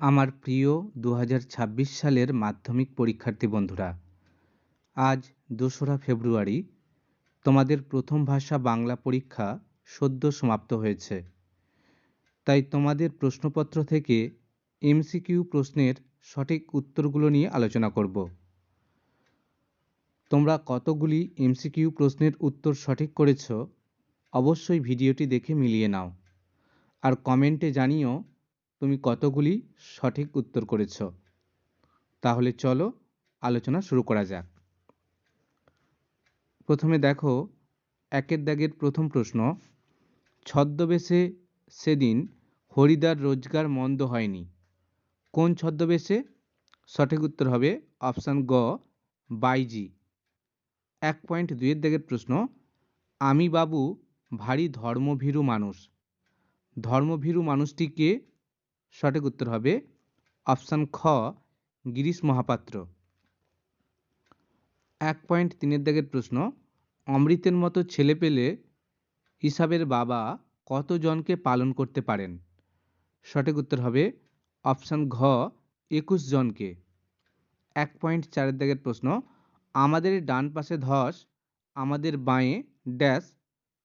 আমার প্রিয় দু ছাব্বিশ সালের মাধ্যমিক পরীক্ষার্থী বন্ধুরা, আজ দোসরা ফেব্রুয়ারি তোমাদের প্রথম ভাষা বাংলা পরীক্ষা সদ্য সমাপ্ত হয়েছে। তাই তোমাদের প্রশ্নপত্র থেকে এমসিকিউ প্রশ্নের সঠিক উত্তরগুলো নিয়ে আলোচনা করব। তোমরা কতগুলি এমসিকিউ প্রশ্নের উত্তর সঠিক করেছ, অবশ্যই ভিডিওটি দেখে মিলিয়ে নাও। আর কমেন্টে জানিও তুমি কতগুলি সঠিক উত্তর করেছ? তাহলে চলো আলোচনা শুরু করা যাক। প্রথমে দেখো, একের দাগের প্রথম প্রশ্ন, ছদ্মবেশে সেদিন হরিদার রোজগার মন্দ হয়নি। কোন ছদ্মবেশে? সঠিক উত্তর হবে অপশান গ, বাইজি। এক পয়েন্ট দুইয়ের দাগের প্রশ্ন আমি বাবু ভারী ধর্মভীরু মানুষ। ধর্মভীরু মানুষটিকে সঠিক উত্তর হবে অপশান খ, গিরিশ মহাপাত্র। এক পয়েন্ট তিনের দাগের প্রশ্ন, অমৃতের মতো ছেলে পেলে হিসাবের বাবা কতজনকে পালন করতে পারেন? সঠিক উত্তর হবে অপশান ঘ, একুশ জনকে। এক পয়েন্ট চারের দাগের প্রশ্ন, আমাদের ডান পাশে ধস, আমাদের বাঁয়ে ড্যাশ।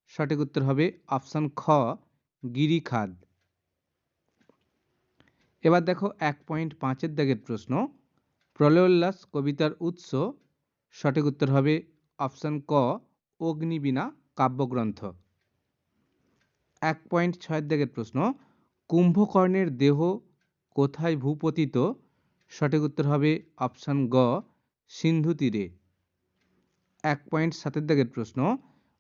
সঠিক উত্তর হবে অপশান খ, গিরিখাদ। এবার দেখো এক পয়েন্ট পাঁচের দাগের প্রশ্ন। প্রলয়োল্লাস কবিতার উৎস, সঠিক উত্তর হবে অপশান ক, অগ্নিবীণা কাব্যগ্রন্থ। এক পয়েন্ট ছয়ের দাগের প্রশ্ন, কুম্ভকর্ণের দেহ কোথায় ভূপতিত? সঠিক উত্তর হবে অপশান গ, সিন্ধু তীরে। এক পয়েন্ট সাতের দাগের প্রশ্ন,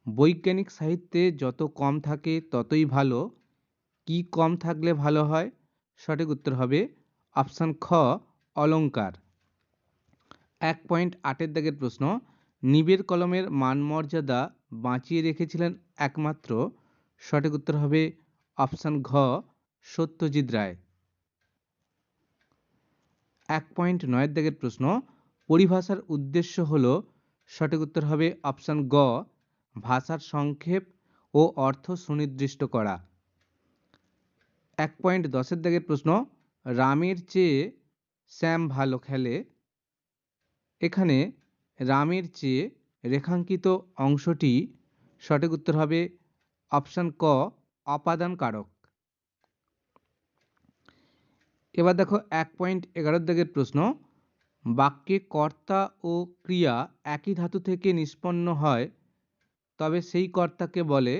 বৈজ্ঞানিক সাহিত্যে যত কম থাকে ততই ভালো, কি কম থাকলে ভালো হয়? সঠিক উত্তর হবে অপশান খ অলঙ্কার এক পয়েন্ট আটের দাগের প্রশ্ন, নিবের কলমের মানমর্যাদা বাঁচিয়ে রেখেছিলেন একমাত্র। সঠিক উত্তর হবে অপশান ঘ, সত্যজিৎ রায়। এক পয়েন্ট নয়ের দাগের প্রশ্ন, পরিভাষার উদ্দেশ্য হল, সঠিক উত্তর হবে অপশান গ, ভাষার সংক্ষেপ ও অর্থ সুনির্দিষ্ট করা। এক পয়েন্ট দশের দাগের প্রশ্ন, রামের চেয়ে শ্যাম ভালো খেলে। এখানে রামের চেয়ে রেখাঙ্কিত অংশটি সঠিক উত্তর হবে অপশান ক অপাদান কারক এবার দেখো এক পয়েন্ট এগারোর দাগের প্রশ্ন, বাক্যে কর্তা ও ক্রিয়া একই ধাতু থেকে নিষ্পন্ন হয়, তবে সেই কর্তাকে বলে